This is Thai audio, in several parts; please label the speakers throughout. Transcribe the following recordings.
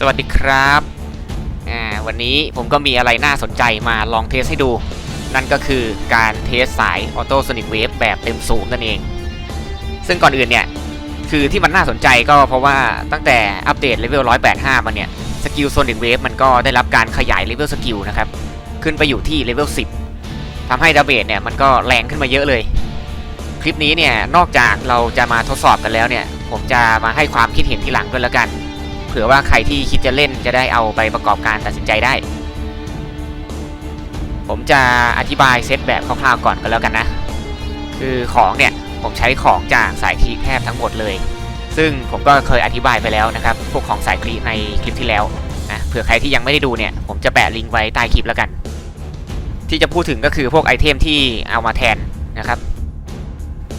Speaker 1: สวัสดีครับอ่าวันนี้ผมก็มีอะไรน่าสนใจมาลองเทสให้ดู นั่นก็คือการเทสสายออโต้โซนิกเวฟแบบเต็มสูบนั่นเอง ซึ่งก่อนอื่นเนี่ย คือที่มันน่าสนใจก็เพราะว่าตั้งแต่อัปเดตเลเวล 185 มาเนี่ย สกิลโซนิกเวฟมันก็ได้รับการขยายเลเวลสกิลนะครับ ขึ้นไปอยู่ที่เลเวล 10 ทำให้ดาเมจเนี่ยมันก็แรงขึ้นมาเยอะเลย คลิปนี้เนี่ยนอกจากเราจะมาทดสอบกันแล้วเนี่ย ผมจะมาให้ความคิดเห็นทีหลังด้วยแล้วกัน เผื่อว่าใครที่คิดจะเล่นจะได้เอาไปประกอบการตัดสินใจได้ ผมจะอธิบายเซตแบบคร่าวๆก่อนก็แล้วกันนะ คือของเนี่ยผมใช้ของจากสายคลีแทบทั้งหมดเลย ซึ่งผมก็เคยอธิบายไปแล้วนะครับ พวกของสายคลีในคลิปที่แล้วนะเผื่อใครที่ยังไม่ได้ดูเนี่ย ผมจะแปะลิงก์ไว้ใต้คลิปแล้วกัน ที่จะพูดถึงก็คือพวกไอเทมที่เอามาแทนนะครับ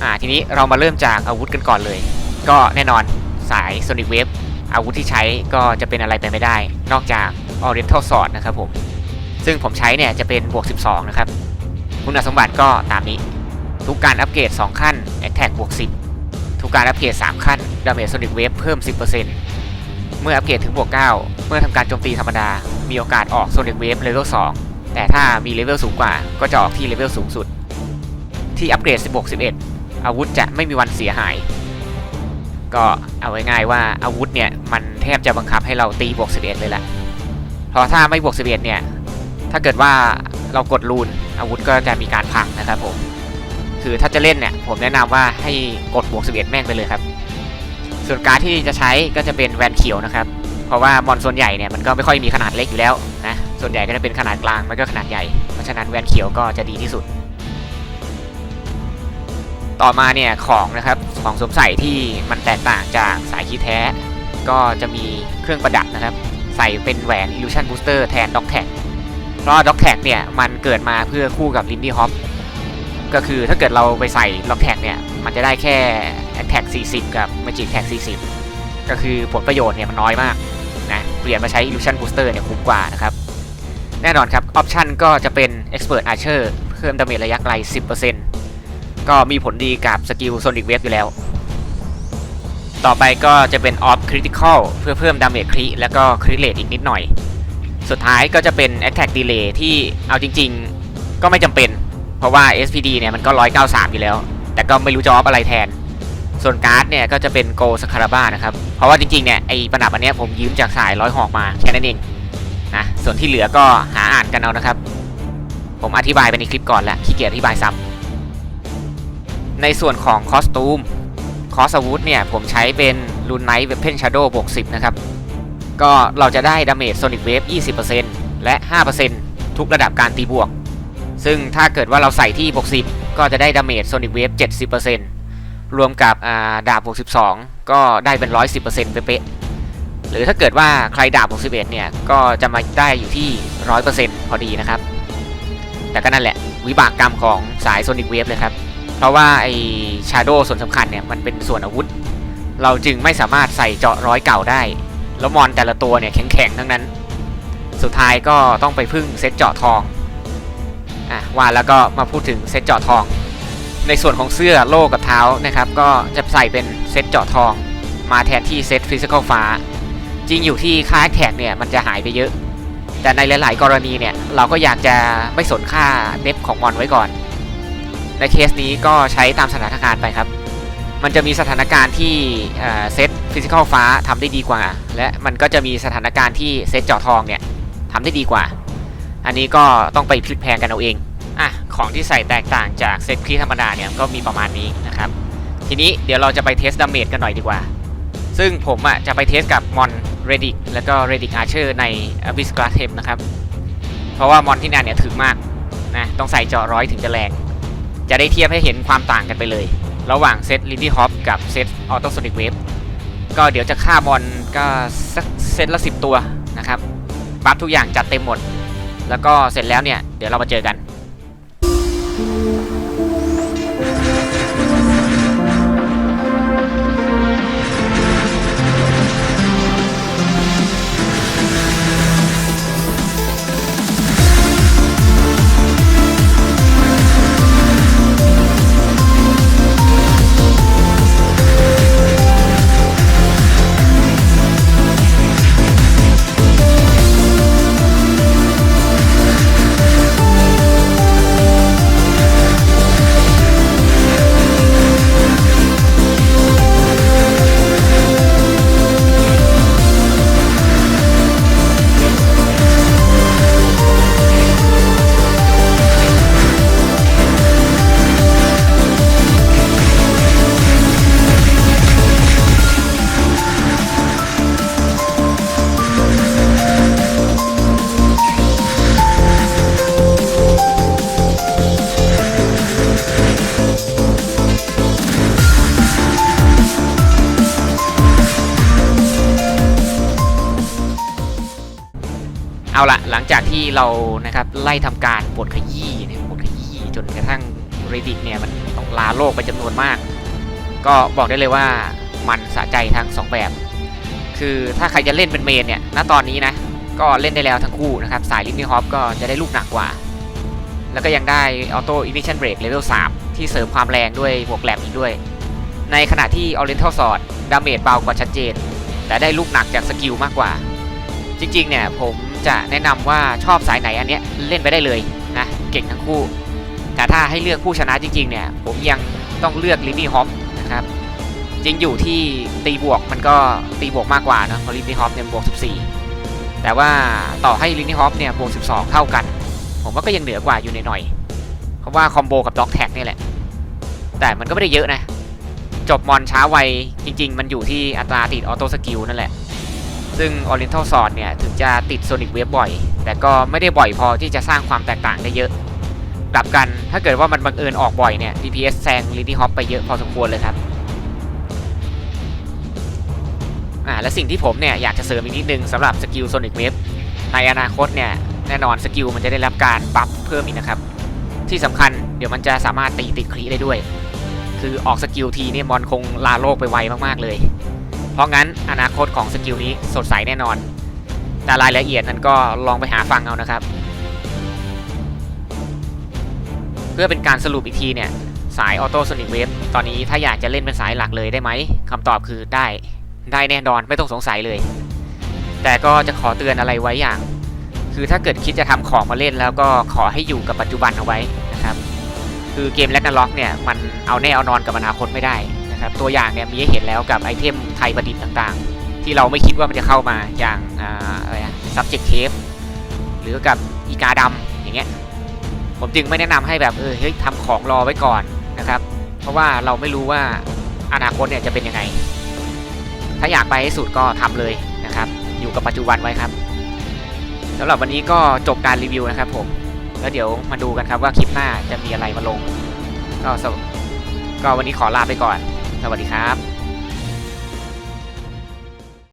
Speaker 1: อ่าทีนี้เรามาเริ่มจากอาวุธกันก่อนเลย ก็แน่นอนสาย Sonic Wave อาวุธที่ใช้ก็จะเป็นอะไรไปไม่ได้ นอกจาก Oriental Sword นะครับผม ซึ่งผมใช้เนี่ยจะเป็นบวก 12 นะครับ คุณสมบัติก็ตามนี้ ทุกการอัปเกรด 2 ขั้น Attack บวก 10 ทุกการอัปเกรด 3 ขั้น Damage Sonic Wave เพิ่ม 10%เมื่ออัปเกรดถึงบวก 9 เมื่อทำการโจมตีธรรมดา มีโอกาสออก Sonic Wave Level 2แต่ถ้ามีเลเวลสูงกว่า ก็จะออกที่เลเวลสูงสุด ที่อัปเกรด 16 11 อาวุธจะไม่มีวันเสียหาย ก็เอาง่ายๆว่าอาวุธเนี่ยมันแทบจะบังคับให้เราตีบวก 11 เลยแหละเพราะถ้าไม่บวก 11 เนี่ย ถ้าเกิดว่าเรากดรูนอาวุธก็จะมีการพังนะครับผม คือถ้าจะเล่นเนี่ยผมแนะนำว่าให้กดบวก 11 แม่งไปเลยครับ ส่วนการดที่จะใช้ก็จะเป็นแวนเขียวนะครับ เพราะว่ามอนส่วนใหญ่เนี่ยมันก็ไม่ค่อยมีขนาดเล็กอยู่แล้วนะ ส่วนใหญ่ก็จะเป็นขนาดกลางไม่ก็ขนาดใหญ่ เพราะฉะนั้นแวนเขียวก็จะดีที่สุด ต่อมาเนี่ยของนะครับของสวมใส่ที่มันแตกต่างจากสายคีแท้ ก็จะมีเครื่องประดับนะครับ ใส่เป็นแหวน Illusion Booster แทน Dog Tag เพราะ Dog Tag เนี่ยมันเกิดมาเพื่อคู่กับ Lindy Hop ก็คือถ้าเกิดเราไปใส่ Dog Tag เนี่ยมันจะได้แค่ Attack 40 กับ Magic Tag 40 ก็คือผลประโยชน์เนี่ยมันน้อยมากนะเปลี่ยนมาใช้ Illusion Booster เนี่ยคุ้มกว่านะครับแน่นอนครับออปชันก็จะเป็น Expert Archer เพิ่มดาเมจระยะไกล 10% ก็มีผลดีกับสกิล Sonic Wave อยู่แล้ว ต่อไปก็จะเป็น Off Critical เพื่อเพิ่มดาเมจคริแล้วก็คริเลตอีกนิดหน่อย สุดท้ายก็จะเป็น Attack Delay ที่เอาจริง ๆ ก็ไม่จำเป็น เพราะว่า SPD เนี่ยมันก็ 193 อยู่แล้ว แต่ก็ไม่รู้จะออฟอะไรแทน ส่วนการ์ดเนี่ยก็จะเป็นโกสคาราบ้านะครับ เพราะว่าจริงๆเนี่ยไอ้ประดับอันเนี้ยผมยืมจากสายร้อยหอกมาแค่นั้นเองนะส่วนที่เหลือก็หาอ่านกันเอานะครับ ผมอธิบายไปในคลิปก่อนแล้วขี้เกียจอธิบายซ้ำ ในส่วนของคอสตูมคอสอาวุธเนี่ยผมใช้เป็นลูนไนท์เวเพนชาร์โดบวก10 นะครับ ก็เราจะได้ดาเมจโซนิกเวฟ20%และ 5%ทุกระดับการตีบวก ซึ่งถ้าเกิดว่าเราใส่ที่บวก10 ก็จะได้ดาเมจโซนิกเวฟ70%รวมกับาดาบบวก12 ก็ได้เป็น 110%เป๊ะๆหรือถ้าเกิดว่าใครดาบบวก11 เนี่ย ก็จะมาได้อยู่ที่ 100%พอดีนะครับ แต่ก็นั่นแหละ วิบากกรรมของสายโซนิกเวฟเลยครับ เพราะว่าไอ้ชาโดส่วนสำคัญเนี่ยมันเป็นส่วนอาวุธ เราจึงไม่สามารถใส่เจาะร้อยเก่าได้ แล้วมอนแต่ละตัวเนี่ยแข็งๆทั้งนั้น สุดท้ายก็ต้องไปพึ่งเซตเจาะทองอะว่าแล้วก็มาพูดถึงเซตเจาะทอง ในส่วนของเสื้อโล่กับเท้านะครับก็จะใส่เป็นเซตเจาะทอง มาแทนที่เซตฟิสิกอลฟ้า จริงอยู่ที่ค่าแท็กเนี่ยมันจะหายไปเยอะ แต่ในหลาย ๆ กรณีเนี่ยเราก็อยากจะไม่สนค่าเน็บของมอนไว้ก่อน ในเคสนี้ก็ใช้ตามสถานการณ์ไปครับ มันจะมีสถานการณ์ที่เซตฟิสิกอลฟ้าทำได้ดีกว่า และมันก็จะมีสถานการณ์ที่เซตเจาะทองเนี่ยทำได้ดีกว่า อันนี้ก็ต้องไปพลิกแพลงกันเอาเองอะของที่ใส่แตกต่างจากเซตคลีธรรมดาเนี่ยก็มีประมาณนี้นะครับ ทีนี้เดี๋ยวเราจะไปเทสดาเมจกันหน่อยดีกว่า ซึ่งผมอะจะไปเทสกับมอนเรดิกแล้วก็เรดิกอาร์เชอร์ใน Abyss Glass Hem นะครับ เพราะว่ามอนที่นั่นเนี่ยถึงมากนะต้องใส่เจาะร้อยถึงจะแรง จะได้เทียบให้เห็นความต่างกันไปเลย ระหว่างเซตลินดี้ฮอปกับเซตออโตโซนิกเวฟก็เดี๋ยวจะฆ่าบอลก็สักเซตละ10ตัวนะครับ บัฟทุกอย่างจัดเต็มหมด แล้วก็เสร็จแล้วเนี่ย เดี๋ยวเรามาเจอกัน เอาละหลังจากที่เรานะครับไล่ทำการบทขยี้เนี่ยบทขยี้จนกระทั่ง Reddit เนี่ยมันต้องลาโลกไปจำนวนมาก ก็บอกได้เลยว่ามันสะใจทั้งสองแบบ คือถ้าใครจะเล่นเป็นเมนเนี่ยณตอนนี้นะก็เล่นได้แล้วทั้งคู่นะครับ สายลิฟนี่ฮอปก็จะได้ลูกหนักกว่า แล้วก็ยังได้ออโต้อิมิชันเบรกเลเวล3ที่เสริมความแรงด้วยบวกแหลมอีกด้วย ในขณะที่ Oriental Sword ดาเมจเบากว่าชัดเจน แต่ได้ลูกหนักจากสกิลมากกว่า จริงๆเนี่ยผม จะแนะนำว่าชอบสายไหนอันเนี้ยเล่นไปได้เลยนะเก่งทั้งคู่ แต่ถ้าให้เลือกผู้ชนะจริงๆเนี่ยผมยังต้องเลือกลินนี่ฮอปนะครับจริงอยู่ที่ตีบวกมันก็ตีบวกมากกว่านะเพราะลินนี่ฮอปเนี่ยบวก 14 แต่ว่าต่อให้ลินนี่ฮอปเนี่ยบวก 12 เท่ากัน ผมว่าก็ยังเหนือกว่าอยู่หน่อยๆเพราะว่าคอมโบกับด็อกแท็กนี่แหละแต่มันก็ไม่ได้เยอะนะจบมอนช้าไวจริง ๆ มันอยู่ที่อัตราติดออโต้สกิลนั่นแหละ ซึ่ง Oriental Sword เนี่ยถึงจะติด Sonic Wave บ่อย แต่ก็ไม่ได้บ่อยพอที่จะสร้างความแตกต่างได้เยอะ กลับกันถ้าเกิดว่ามันบังเอิญออกบ่อยเนี่ย DPS แซง Lindy Hop ไปเยอะพอสมควรเลยครับอ่าและสิ่งที่ผมเนี่ยอยากจะเสริมอีกนิดนึงสำหรับสกิล Sonic Wave ในอนาคตเนี่ยแน่นอนสกิลมันจะได้รับการบัฟเพิ่มอีกนะครับ ที่สำคัญเดี๋ยวมันจะสามารถตีติดครีได้ด้วย คือออกสกิลทีเนี่ยมอนคงลาโลกไปไวมากๆเลย ราะงั้นอนาคตของสกิลนี้สดใสแน่นอน แต่รายละเอียดนั้นก็ลองไปหาฟังเอานะครับ เพื่อเป็นการสรุปอีกทีเนี่ย สายออโต้โซนิกเวฟตอนนี้ถ้าอยากจะเล่นเป็นสายหลักเลยได้ไหมคำตอบคือได้ ได้แน่นอนไม่ต้องสงสัยเลย แต่ก็จะขอเตือนอะไรไว้อย่าง คือถ้าเกิดคิดจะทำของมาเล่นแล้วก็ขอให้อยู่กับปัจจุบันเอาไว้นะครับ คือเกมแลกนาล็อกเนี่ยมันเอาแน่เอานอนกับอนาคตไม่ได้ นะครับตัวอย่างเนี่ยมีให้เห็นแล้วกับไอเทมไทยประดิษฐ์ต่างๆ ที่เราไม่คิดว่ามันจะเข้ามาอย่างอ่าอะไร subject cave หรือกับอีกาดำอย่างเงี้ยผมจึงไม่แนะนำให้แบบเออเฮ้ยทำของรอไว้ก่อนนะครับ เพราะว่าเราไม่รู้ว่าอนาคตเนี่ยจะเป็นยังไง ถ้าอยากไปให้สุดก็ทำเลยนะครับ อยู่กับปัจจุบันไว้ครับสำหรับวันนี้ก็จบการรีวิวนะครับผมแล้วเดี๋ยวมาดูกันครับว่าคลิปหน้าจะมีอะไรมาลง ก็สก็วันนี้ขอลาไปก่อน สวัสดีครับ